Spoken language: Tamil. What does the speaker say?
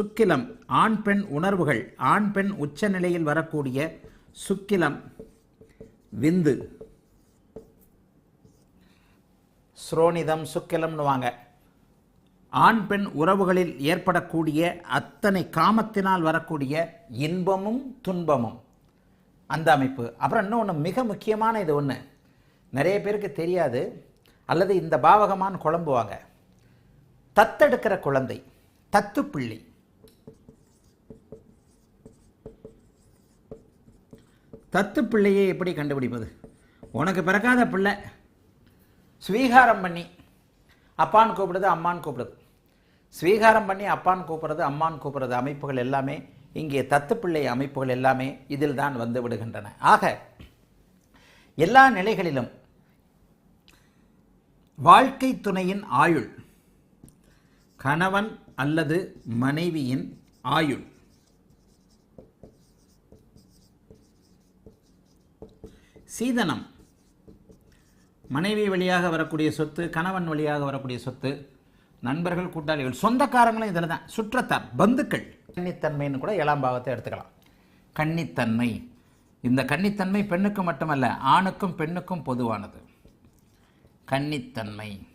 சுக்கிலம் ஆண் பெண் உணர்வுகள் ஆண் பெண் உச்சநிலையில் வரக்கூடிய சுக்கிலம் விந்து. ஸ்ரோனிதம் சுக்கிலம்னுவாங்க ஆண் பெண் உறவுகளில் ஏற்படக்கூடிய அத்தனை காமத்தினால் வரக்கூடிய இன்பமும் துன்பமும். அந்த அமைப்பு. அப்புறம் இன்னொன்று மிக முக்கியமான இது ஒன்று நிறைய பேருக்கு தெரியாது. அல்லது இந்த பாவகமான்னு குழம்புவாங்க. தத்தெடுக்கிற குழந்தை தத்து பிள்ளை தத்து பிள்ளையை எப்படி கண்டுபிடிப்பது? உனக்கு பிறக்காத பிள்ளை ஸ்வீகாரம் பண்ணி அப்பான்னு கூப்பிடுது அம்மான்னு கூப்பிடுது ஸ்வீகாரம் பண்ணி அப்பான்னு கூப்பிடுறது அம்மான்னு கூப்பிடுறது அமைப்புகள் எல்லாமே இங்கே தத்து பிள்ளை அமைப்புகள் எல்லாமே இதில் தான் வந்து விடுகின்றன. ஆக எல்லா நிலைகளிலும் வாழ்க்கை துணையின் ஆயுள் கணவன் அல்லது மனைவியின் ஆயுள். சீதனம். மனைவி வழியாக வரக்கூடிய சொத்து கணவன் வழியாக வரக்கூடிய சொத்து நண்பர்கள் கூட்டாளிகள் சொந்தக்காரங்களும் இதில் தான். சுற்றத்தார் பந்துக்கள். கன்னித்தன்மைன்னு கூட ஏழாம் பாவத்தை எடுத்துக்கலாம். கன்னித்தன்மை. இந்த கன்னித்தன்மை பெண்ணுக்கு மட்டுமல்ல ஆணுக்கும் பெண்ணுக்கும் பொதுவானது. கன்னித்தன்மை.